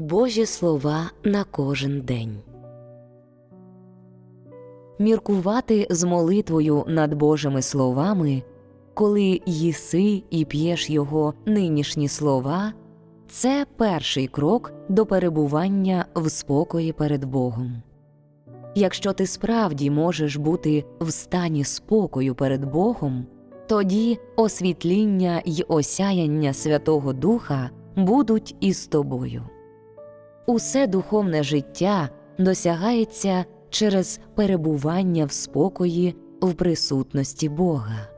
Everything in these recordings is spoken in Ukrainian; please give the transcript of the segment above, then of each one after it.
Божі слова на кожен день. Міркувати з молитвою над Божими словами, коли їси і п'єш його нинішні слова, це перший крок до перебування в спокої перед Богом. Якщо ти справді можеш бути в стані спокою перед Богом, тоді освітління й осяяння Святого Духа будуть із тобою. Усе духовне життя досягається через перебування в спокої в присутності Бога.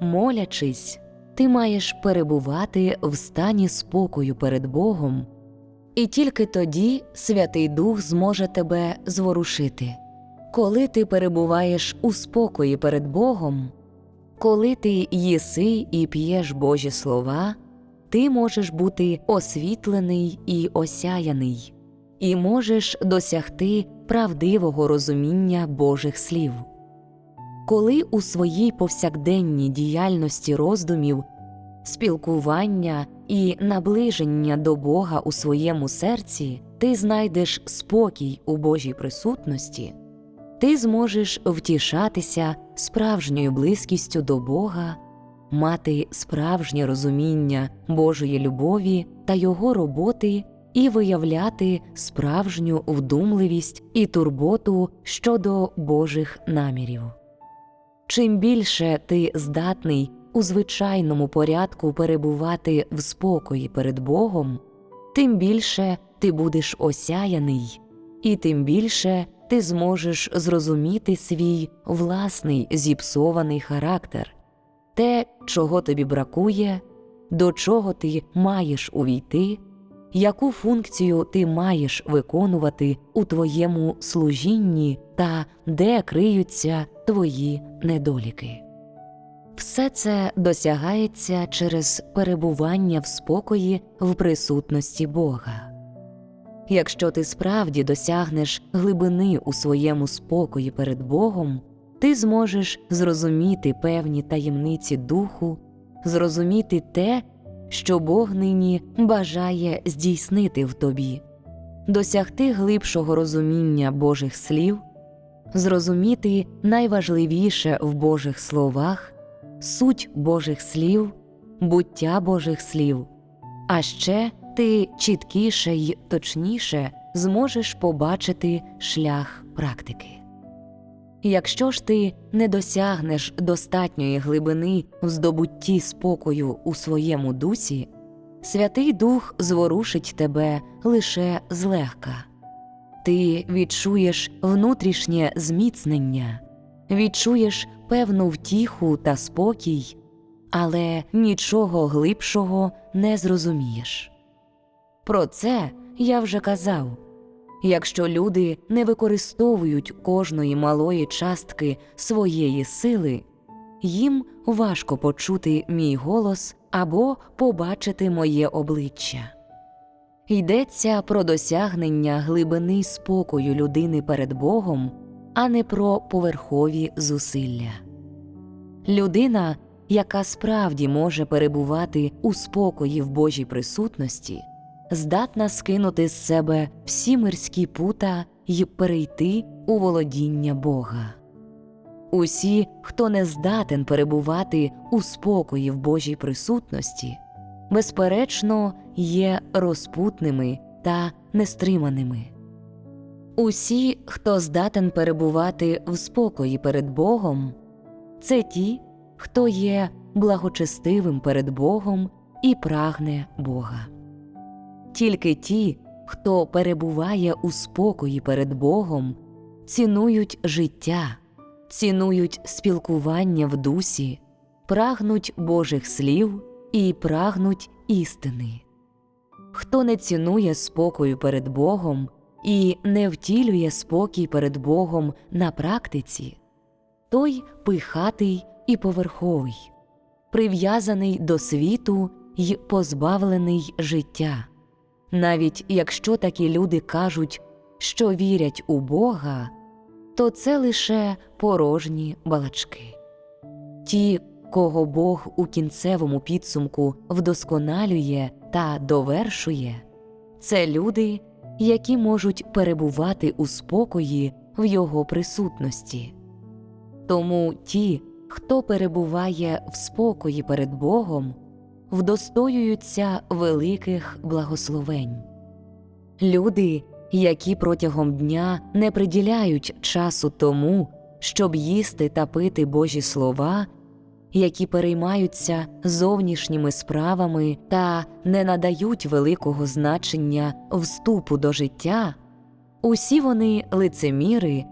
Молячись, ти маєш перебувати в стані спокою перед Богом, і тільки тоді Святий Дух зможе тебе зворушити. Коли ти перебуваєш у спокої перед Богом, коли ти їси і п'єш Божі слова, ти можеш бути освітлений і осяяний, і можеш досягти правдивого розуміння Божих слів. Коли у своїй повсякденній діяльності роздумів, спілкування і наближення до Бога у своєму серці ти знайдеш спокій у Божій присутності, ти зможеш втішатися справжньою близькістю до Бога, мати справжнє розуміння Божої любові та Його роботи і виявляти справжню вдумливість і турботу щодо Божих намірів. Чим більше ти здатний у звичайному порядку перебувати в спокої перед Богом, тим більше ти будеш осяяний, і тим більше ти зможеш зрозуміти свій власний зіпсований характер, те, чого тобі бракує, до чого ти маєш увійти, яку функцію ти маєш виконувати у твоєму служінні та де криються твої недоліки. Все це досягається через перебування в спокої в присутності Бога. Якщо ти справді досягнеш глибини у своєму спокої перед Богом, ти зможеш зрозуміти певні таємниці духу, зрозуміти те, що Бог нині бажає здійснити в тобі, досягти глибшого розуміння Божих слів, зрозуміти найважливіше в Божих словах, суть Божих слів, буття Божих слів, а ще ти чіткіше й точніше зможеш побачити шлях практики. Якщо ж ти не досягнеш достатньої глибини в здобутті спокою у своєму дусі, Святий Дух зворушить тебе лише злегка. Ти відчуєш внутрішнє зміцнення, відчуєш певну втіху та спокій, але нічого глибшого не зрозумієш. Про це я вже казав. Якщо люди не використовують кожної малої частки своєї сили, їм важко почути мій голос або побачити моє обличчя. Йдеться про досягнення глибини спокою людини перед Богом, а не про поверхові зусилля. Людина, яка справді може перебувати у спокої в Божій присутності, здатна скинути з себе всі мирські пута й перейти у володіння Бога. Усі, хто не здатен перебувати у спокої в Божій присутності, безперечно, є розпутними та нестриманими. Усі, хто здатен перебувати в спокої перед Богом, це ті, хто є благочестивим перед Богом і прагне Бога. Тільки ті, хто перебуває у спокої перед Богом, цінують життя, цінують спілкування в дусі, прагнуть Божих слів і прагнуть істини. Хто не цінує спокою перед Богом і не втілює спокій перед Богом на практиці, той пихатий і поверховий, прив'язаний до світу й позбавлений життя. Навіть якщо такі люди кажуть, що вірять у Бога, то це лише порожні балачки. Ті, кого Бог у кінцевому підсумку вдосконалює та довершує, це люди, які можуть перебувати у спокої в Його присутності. Тому ті, хто перебуває в спокої перед Богом, вдостоюються великих благословень. Люди, які протягом дня не приділяють часу тому, щоб їсти та пити Божі слова, які переймаються зовнішніми справами та не надають великого значення вступу до життя, усі вони лицеміри,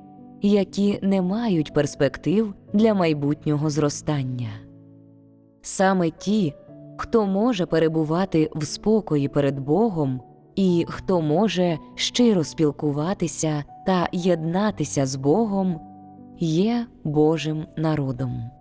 які не мають перспектив для майбутнього зростання. Саме ті, хто може перебувати в спокої перед Богом і хто може щиро спілкуватися та єднатися з Богом, є Божим народом.